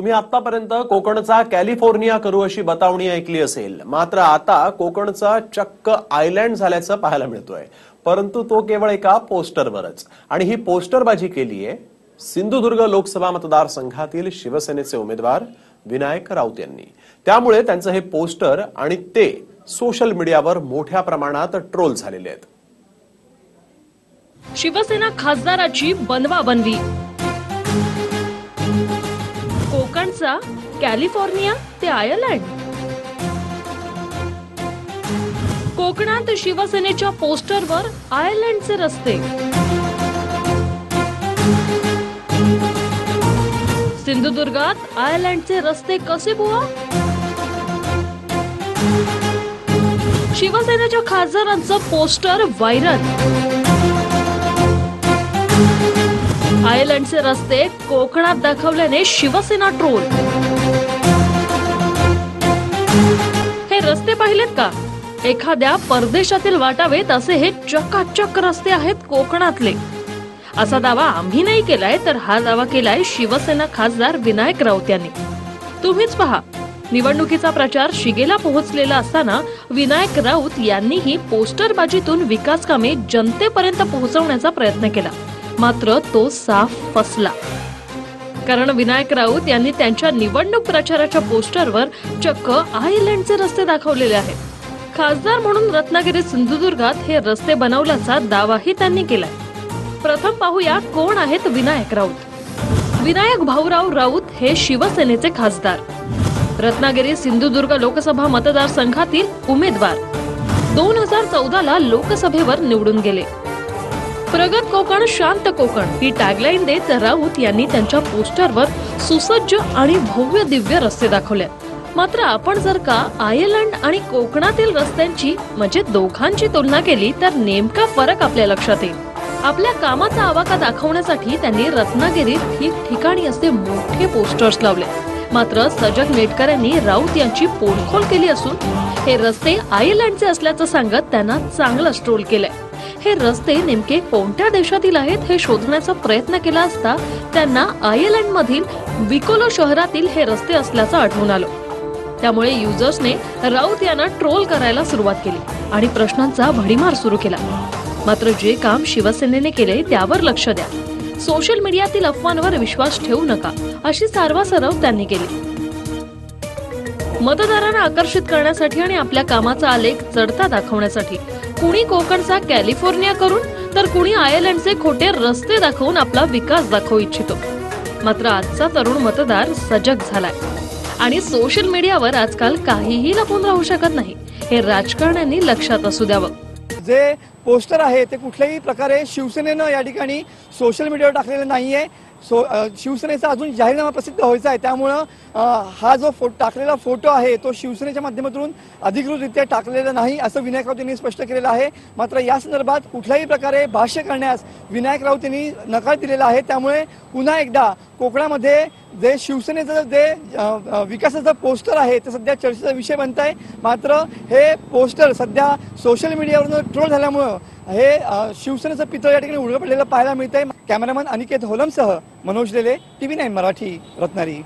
तुम्ही आतापर्यंत कोकणचा कॅलिफोर्निया करू अशी बतावणी ऐकली असेल. मात्र आता कोकणचा चक्क आयलँड झाल्याचं पाहायला मिळतोय. परंतु तो केवळ एका पोस्टरवरच. आणि ही पोस्टरबाजी केली आहे सिंधुदुर्ग लोकसभा मतदारसंघातील शिवसेनेचे उमेदवार विनायक राऊत यांनी. त्यामुळे त्यांचं हे पोस्टर आणि ते सोशल मीडियावर मोठ्या प्रमाणात ट्रोल झालेले आहेत. शिवसेना खासदाराची बनवा बनवी कोकणचा कॅलिफोर्निया ते आयर्लंड. कोकणात शिवसेनेच्या पोस्टरवर आयर्लंडचे रस्ते. सिंधुदुर्गात आयर्लंडचे रस्ते कसे बुवा? शिवसेनेच्या खासदारांचं पोस्टर व्हायरल. आयर्लंडचे रस्ते कोकणात दाखवल्याने शिवसेना ट्रोल. हे रस्ते पाहिलेत का? एखाद्या परदेशातील वाटावेत असे हे चकाचक रस्ते आहेत कोकणातले. असा दावा आम्ही नाही केलाय तर हा दावा केलाय शिवसेना खासदार विनायक राऊत यांनी. तुम्हीच पहा निवडणुकीचा प्रचार शिगेला पोहोचलेला असताना विनायक राऊत यांनीही पोस्टरबाजीतून विकास कामे जनतेपर्यंत पोहोचवण्याचा प्रयत्न केला. मात्र तो साफ फसला. कारण विनायक राऊत यांनी त्यांच्या निवडणूक प्रचाराच्या पोस्टरवर चक्क आयर्लंडचे रस्ते दाखवलेले आहेत. खासदार म्हणून रत्नागिरी सिंधुदुर्गात हे रस्ते बनवल्याचा दावाही त्यांनी केलाय. प्रथम पाहूया कोण आहेत विनायक राऊत. विनायक भाऊराव राऊत हे शिवसेनेचे खासदार. रत्नागिरी सिंधुदुर्ग लोकसभा मतदारसंघातील उमेदवार. दोन हजार चौदा ला लोकसभेवर निवडून गेले. प्रगत कोकण शांत कोकण. ही टॅगलाईन देत राऊत यांनी त्यांच्या पोस्टरवर सुसज्ज आणि भव्य दिव्य रस्ते दाखवले. मात्र आपण जर का आयर्लंड आणि कोकणातील रस्त्यांची म्हणजे दोघांची तुलना केली तर नेमका फरक आपल्या लक्षात येईल. आपल्या कामाचा आवाका दाखवण्यासाठी त्यांनी रत्नागिरीत ठिकठिकाणी असे मोठे पोस्टर्स लावले. मात्र सजग नेटकऱ्यांनी राऊत यांची पोलखोल केली असून हे रस्ते आयर्लंडचे असल्याचं सांगत त्यांना चांगलं ट्रोल केलंय. हे रस्ते नेमके कोणत्या देशातील आहेत हे शोधण्याचा प्रयत्न केला असता त्यांना आयर्लंड मधील विकोलो शहरातील हे रस्ते असल्याचं आढळून आलं. त्यामुळे युजर्सने राऊत यांना ट्रोल करायला सुरुवात केली आणि प्रश्नांचा भडीमार सुरू केला. मात्र जे काम शिवसेनेने केले त्यावर लक्ष द्या. सोशल मीडियातील अफवांवर विश्वास ठेवू नका अशी सारवासरव त्यांनी केली. मतदारांना आकर्षित करण्यासाठी आणि आपल्या कामाचा आलेख चढता दाखवण्यासाठी कुणी कोकणचा कॅलिफोर्निया करून तर कुणी आयर्लंडचे खोटे रस्ते दाखवून आपला विकास दाखवू इच्छितो. मात्र आजचा तरुण मतदार सजग झालाय. आणि सोशल मीडियावर आजकाल काहीही लपून राहू शकत नाही हे राजकारण्यांनी लक्षात असू द्यावं. जे पोस्टर आहे ते कुठल्याही प्रकारे शिवसेनेनं या ठिकाणी सोशल मीडियावर टाकलेलं नाहीये. सो शिवसेनेचा अजून जाहीरनामा प्रसिद्ध व्हायचा आहे. त्यामुळं हा जो फो टाकलेला फोटो आहे तो शिवसेनेच्या माध्यमातून अधिकृतरित्या टाकलेला नाही असं विनायक राऊत यांनी स्पष्ट केलेलं आहे. मात्र या संदर्भात कुठल्याही प्रकारे भाष्य करण्यास विनायक राऊत यांनी नकार दिलेला आहे. त्यामुळे पुन्हा एकदा कोकणामध्ये जे शिवसेनेचं जे विकासाचं पोस्टर आहे ते सध्या चर्चेचा विषय बनत आहे. मात्र हे पोस्टर सध्या सोशल मीडियावरून ट्रोल झाल्यामुळं हे शिवसेनेचं पितळ या ठिकाणी उघडं पडलेलं पाहायला मिळतंय. कॅमेरामन अनिकेत होलमसह मनोज लेले टीव्ही नाईन मराठी रत्नागिरी